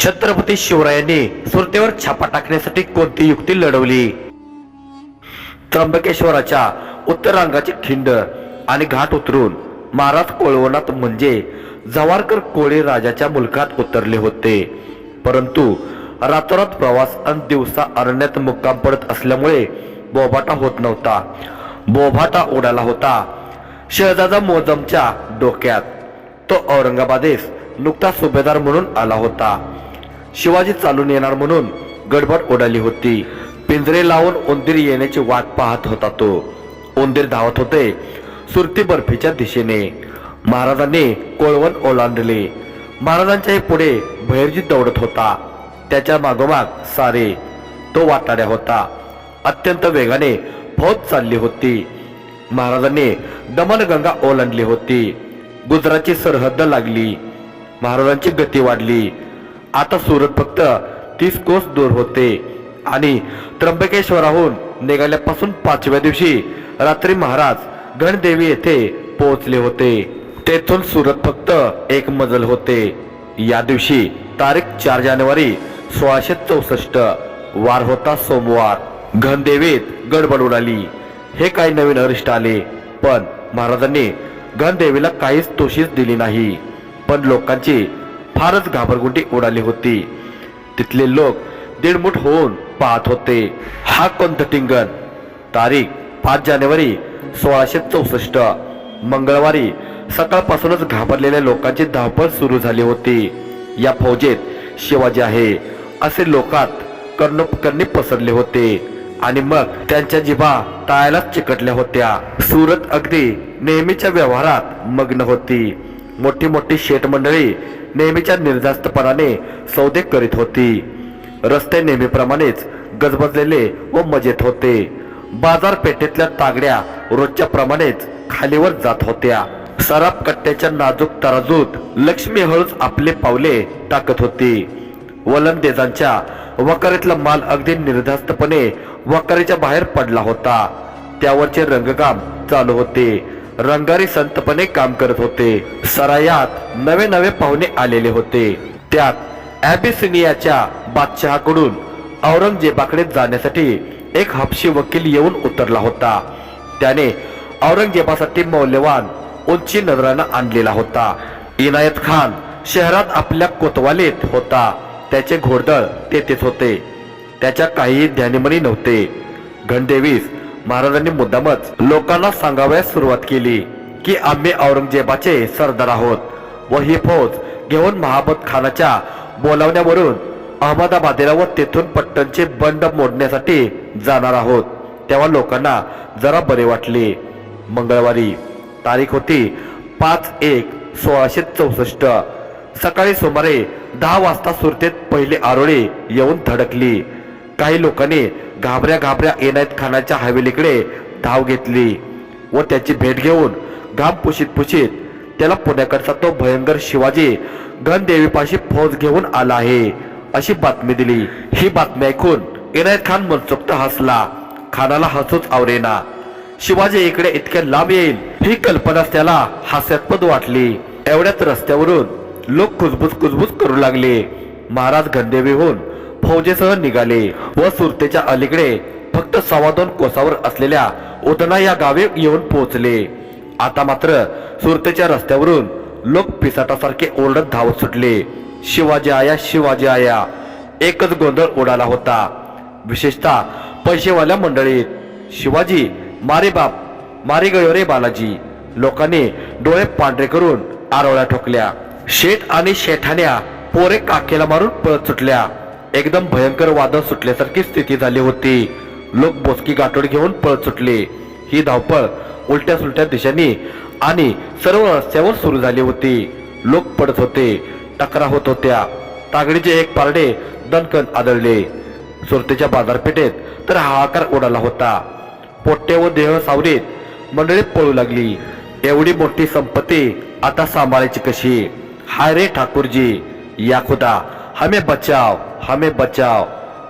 छत्रपती शिवरायांनी सुरतेवर छापा टाकण्यासाठी कोणती युक्ती लढवली? त्र्यंबकेश्वराच्या उत्तरांगाची खिंड आणि घाट उतरून महाराज कोळवणात म्हणजे जवारकर कोळी राजाच्या मुलखात उतरले होते. परंतु रातोरात प्रवास आणि दिवसा अरण्यात मुक्काम पडत असल्यामुळे बोभाटा होत नव्हता. बोभाटा उडाला होता. शहजादा मोजमच्या डोक्यात तो औरंगाबादेस नुकता सुभेदार म्हणून आला होता. शिवाजी चालून येणार म्हणून गडबड उडाली होती. पिंजरे लावून उंदीर येण्याची वाट पाहत होता तो. उंदीर धावत होते सुरती बर्फीच्या दिशेने. महाराजांनी कोळवण ओलांडले. महाराजांच्याही पुढे भैरजी दौडत होता. त्याच्या मागोमाग सारे तो वाटाड्या होता. अत्यंत वेगाने फौज चालली होती. महाराजांनी दमनगंगा ओलांडली होती. गुजरातची सरहद्द लागली. महाराजांची गती वाढली. आता सुरत फक्त तीस कोस दूर होते. आणि त्र्यंबकेश्वराहून निघाल्यापासून पाचव्या दिवशी रात्री महाराज गणदेवी येथे पोहोचले होते. तेथून सुरत फक्त एक मजल होते. या दिवशी तारीख चार जानेवारी सोळाशे चौसष्ट. वार होता सोमवार. घनदेवीत गडबड उडाली हे काही नवीन अरिष्ट आले. पण महाराजांनी घनदेवीला काहीच तोशीच दिली नाही. पण लोकांची फारच घाबरगुंडी उडाली होती. तिथले लोक दीडमुठ होऊन पाहत होते. हा कोणतं टिंगण तारीख पाच जानेवारी सोळाशे चौसष्ट. मंगळवारी सकाळपासूनच घाबरलेल्या लोकांची धावपळ सुरू झाली होती. या फौजेत शिवाजी आहे. असे लोकात कर्णोपकर्णी पसरले होते आणि मग त्यांच्या जिभा टाळायलाच चिकटल्या होत्या. सुरत अगदी नेहमीच्या व्यवहारात मग्न होती. मोठी मोठी शेठ मंडळी नेहमीच्या निर्धास्तपणाने सौदे करीत होती. रस्ते नेहमीप्रमाणेच गजबजलेले व मजेत होते. बाजारपेठेतल्या तागड्या रोजच्या प्रमाणेच खालीवर जात होत्या. सराफ कट्ट्याच्या नाजूक तराजूत लक्ष्मी हळूच आपले पावले टाकत होती. वलंदेजांच्या वकारीतला माल अगदी निर्धास्तपणे वकारीच्या बाहेर पडला होता. त्यावरचे रंगकाम चालू होते. रंगारी संतपणे काम करत होते. सरायात नवे नवे पाहुणे आलेले होते. त्यात ॲबिसिनियाच्या बादशहाकडून औरंगजेबाकडे जाण्यासाठी एक हपशी वकील येऊन उतरला होता. त्याने औरंगजेबासाठी मौल्यवान उंची नजरानं आणलेला होता. इनायत खान शहरात आपल्या कोतवालीत होता. त्याचे घोडदळ तेथेच होते. त्याच्या काहीही ध्यानीमनी नव्हते. घनदेवीस महाराजांनी मुद्दामच लोकांना सांगावयास सुरुवात केली की आम्ही औरंगजेबाचे सरदार आहोत व ही फौज घेऊन महाबत खानाच्या बोलावण्यावरून अहमदाबादेला व तेथून पट्टणचे बंड मोडण्यासाठी जाणार आहोत. तेव्हा लोकांना जरा बरे वाटले. मंगळवारी तारीख होती पाच एक सोळाशे चौसष्ट. सकाळी सुमारे दहा वाजता सुरतेत पहिले आरोळी येऊन धडकली. काही लोकांनी घाबऱ्या घाबऱ्या एनायत खानाच्या हवेलीकडे धाव घेतली व त्याची भेट घेऊन घाम पुशीत पुशीत त्याला पुण्याकडचा तो भयंकर शिवाजी घनदेवीपाशी फौज घेऊन आला आहे अशी बातमी दिली. ही बातमी ऐकून इनायत खान मनसोक्त हसला. खानाला हसूच आवरेना. शिवाजी इकडे इतक्या लांब येईल ही कल्पनाच त्याला हास्यास्पद वाटली. एवढ्याच रस्त्यावरून लोक कुजबुज कुजबुज करू लागले. महाराज घनदेवीहून फौजेसह निघाले व सुरतेच्या अलीकडे फक्त सव्वा दोन कोसावर असलेल्या उदना या गावे येऊन पोहोचले. आता मात्र सुरतेच्या रस्त्यावरून लोक पिसाटासारखे ओरडत धावत सुटले. शिवाजी आया शिवाजी आया. एकच गोंधळ उडाला होता. विशेषतः पैसेवाल्या मंडळीत. शिवाजी मारे बाप मारे गयो रे बालाजी. लोकांनी डोळे पांढरे करून आरोळ्या ठोकल्या. शेठ आणि शेठाण्या पोरे काकेला मारून पळत सुटल्या. एकदम भयंकर वादळ सुटल्यासारखी स्थिती झाली होती. लोक बोसकी गाठोड घेऊन पळत सुटले. ही धावपळ उलट्या सुलट्या दिशेने आणि सर्व रस्त्यावर सुरू झाली होती. लोक पडत होते टकरा होत होत्या. तागडीचे एक पारडे दणकण आदळले. सुरतेच्या बाजारपेठेत तर हाहाकार उडाला होता. पोट्टे व देह सावरीत मंडळी पळू लागली. एवढी मोठी संपत्ती आता सांभाळायची कशी? हाय रे ठाकूरजी या खुदा हमें बचाव. हमें बचाव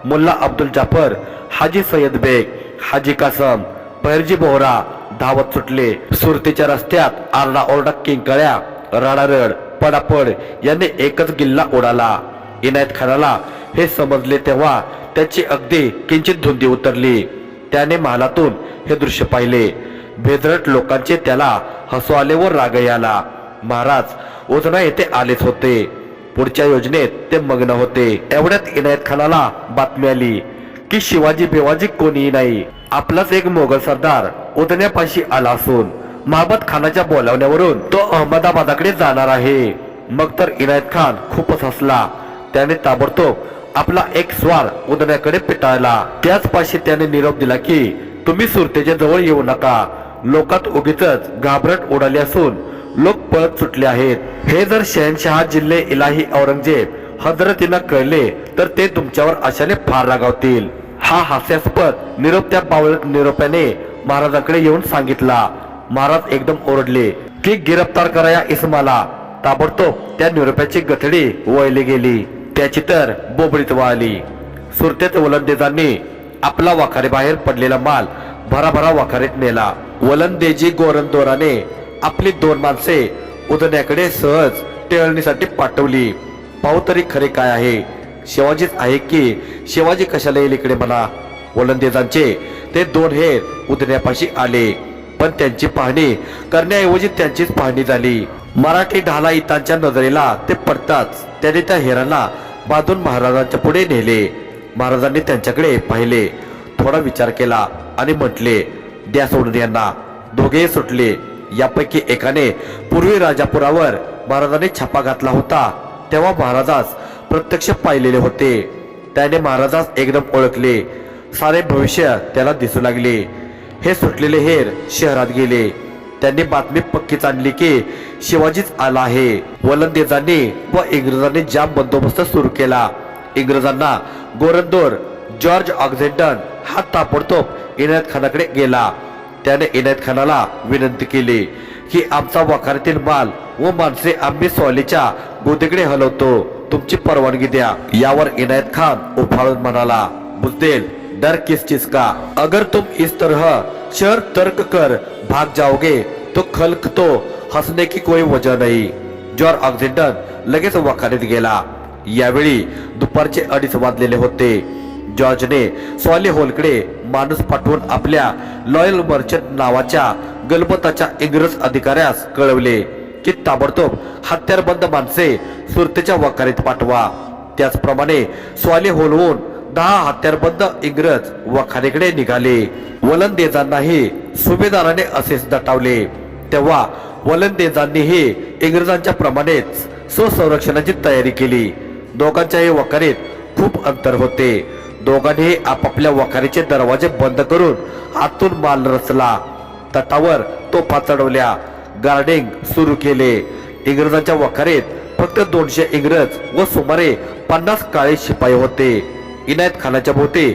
मुल्ला अब्दुल जाफर हाजी सय्यद बेग हाजी कासम पैरजी बोहरा धावत सुटले सुरतीच्या रस्त्यात आरडा ओरडा किंकळ्या रडारड पडापड याने एकच गिल्ला उडाला. इनायत खानाला हे समजले तेव्हा त्याची अगदी किंचित धुंदी उतरली. त्याने महालातून हे दृश्य पाहिले. भेदरट लोकांचे त्याला हसू आले व रागही आला महाराज उजना येथे आलेच होते. पुढच्या योजनेत ते मग्न होते. एवढ्यात इनायत खानाला बातमी आली की शिवाजी बेवाजी कोणीही नाही. आपलाच एक मोगल सरदार उदण्यापाशी आला असून महाबत खानाच्या बोलावण्यावरून तो अहमदाबादाकडे जाणार आहे. मग तर इनायत खान खूपच हसला. त्याने ताबडतोब आपला एक स्वार उदण्याकडे पिटाळला. त्याच पाशी त्याने निरोप दिला की तुम्ही सुरतेच्या जवळ येऊ नका. लोकात उगीच घाबरट उडाली असून लोक पळत सुटले आहेत. हे जर शहनशहा जिल्हे इलाही औरंगजेब हजरतीला कळले तर ते तुमच्यावर अशाने फार रागावतील. हा हास्यास्पद निरोप त्या पावळ निरोप्याने महाराजांकडे येऊन सांगितला. महाराज एकदम ओरडले की गिरफ्तार करा या इस्माला. ताबडतोब त्या निरोप्याची गथडी वळली गेली. त्याची तर बोबडीत वाळली. सुरतेत वलंदेजांनी आपला वाखारे बाहेर पडलेला माल भराभरा वाखारीत नेला. वलंदेजी गोरंदोराने आपली दोन माणसे उदण्याकडे सहज टेळणीसाठी पाठवली. पाहू तरी खरे काय आहे. शिवाजीच आहे की शिवाजी कशाला येईल इकडे म्हणा वलंदेजांचे ते दोन हेर उदण्यापाशी आले. पण त्यांची पाहणी करण्याऐवजी त्यांचीच पाहणी झाली. मराठी ढाला इतांच्या नजरेला ते पडताच त्याने त्या हेरांना बांधून महाराजांच्या पुढे नेले. महाराजांनी त्यांच्याकडे पाहिले. थोडा विचार केला आणि म्हटले द्या सोडून यांना. दोघेही सुटले. यापैकी एकाने पूर्वी राजापुरावर महाराजांनी छापा घातला होता. तेव्हा महाराजास प्रत्यक्ष पाहिलेले होते. त्याने महाराजास एकदम ओळखले. सारे भविष्य त्याला दिसू लागले. हे सुटलेले हेर शहरात गेले. त्यांनी बातमी पक्कीच आणली की शिवाजीच आला आहे. वलंदेजांनी व इंग्रजांनी जाम बंदोबस्त सुरू केला. इंग्रजांना गोरंदोर जॉर्ज ऑक्झेंटन हा ताबडतोब इनायत खानाकडे गेला. त्याने इनायत खानाला विनंती केली की आमचा वखारीतील माल व माणसे आम्ही सॉलीच्या गोदीकडे हलवतो. तुमची परवानगी द्या. यावर इनायत खान उफाळून म्हणाला बुजदेल डर किस चीज का? अगर तुम इस तरह शर तर्क कर भाग जाओगे तो खल्क तो हसने की कोई वजह नहीं. जॉर ऑक्सिडन लगेच वखारीत गेला. यावेळी दुपारचे अडीच वाजलेले होते. जॉर्जने स्वाली होलकडे माणूस पाठवून आपल्या लॉयल मर्चंट नावाच्या गलबताच्या इंग्रज अधिकाऱ्यास कळवले की ताबडतोब हत्यारबंद माणसे सुरतेच्या वखारीत पाठवा. त्याचप्रमाणे स्वाली होलवून दहा हत्यारबंद इंग्रज वखारीकडे निघाले. वलंदेजांनाही सुभेदाराने असेच दटावले. तेव्हा वलंदेजांनीही इंग्रजांच्या प्रमाणेच स्वसंरक्षणाची तयारी केली. दोघांच्याही वखारीत खूप अंतर होते. दोघांनी आपापल्या वखारीचे दरवाजे बंद करून आतून माल रचला. तटावर तोफा चढवल्या. गार्डिंग सुरू केले. इंग्रजांच्या वखारीत फक्त दोनशे इंग्रज व सुमारे पन्नास काळे शिपाई होते. इनायत खानाच्या भोवती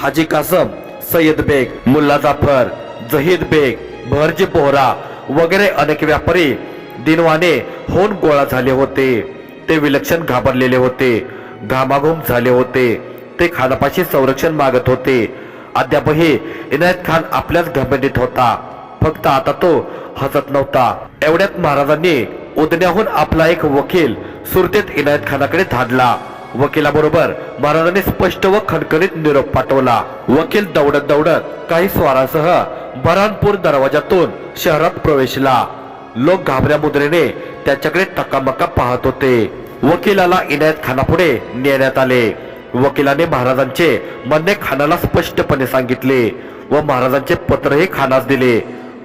हाजी कासम सय्यद बेग मुल्ला जाफर जहीद बेग भरजी पोहरा वगैरे अनेक व्यापारी दिनवाने होऊन गोळा झाले होते. ते विलक्षण घाबरलेले होते. घामाघूम झाले होते. ते खानापाशी संरक्षण मागत होते. अद्यापही इनायत खान आपल्याच घमेंडीत होता. फक्त आता तो हसत नव्हता. एवढ्यात महाराजांनी उदण्याहून आपला एक वकील सुरतेत इनायत खानाकडे धाडला. वकिलाबरोबर महाराजांनी स्पष्ट व खणखणीत निरोप पाठवला. वकील दौडत दौडत काही स्वारासह बरानपूर दरवाजातून शहरात प्रवेशला. लोक घाबऱ्या मुद्रेने त्याच्याकडे टकामका पाहत होते. वकिलाला इनायत खानापुढे नेण्यात आले. वकिलाने महाराजांचे म्हणणे खानाला स्पष्टपणे सांगितले व महाराजांचे पत्रही खानास दिले.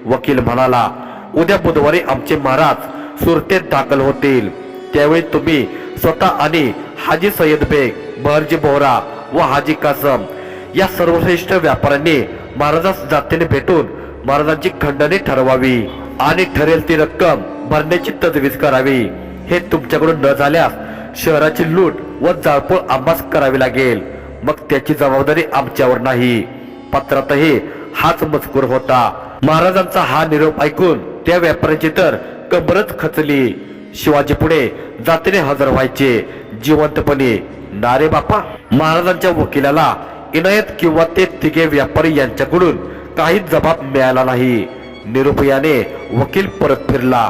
वकील म्हणाला उद्या बुधवारी आमचे महाराज सुरतेत दाखल होतील. त्यावेळी तुम्ही स्वतः आणि हाजी सय्यद बेग बहरजी बोहरा व हाजी कासम या सर्वश्रेष्ठ व्यापाऱ्यांनी महाराजास जातीने भेटून महाराजांची खंडणी ठरवावी आणि ठरेल ती रक्कम भरण्याची तजवीज करावी. हे तुमच्याकडून न झाल्यास शहराची लूट व जाळपोळ आंबास करावी लागेल. मग त्याची जबाबदारी आमच्यावर नाही. पत्रातही हाच मजकूर होता. महाराजांचा हा निरोप ऐकून त्या व्यापाऱ्याची तर कबरच खचली. शिवाजी पुढे जातीने हजर व्हायचे. जिवंतपणे नारे बापा महाराजांच्या वकिलाला इनायत किंवा ते तिघे व्यापारी यांच्याकडून काहीच जबाब मिळाला नाही. निरुपयाने वकील परत फिरला.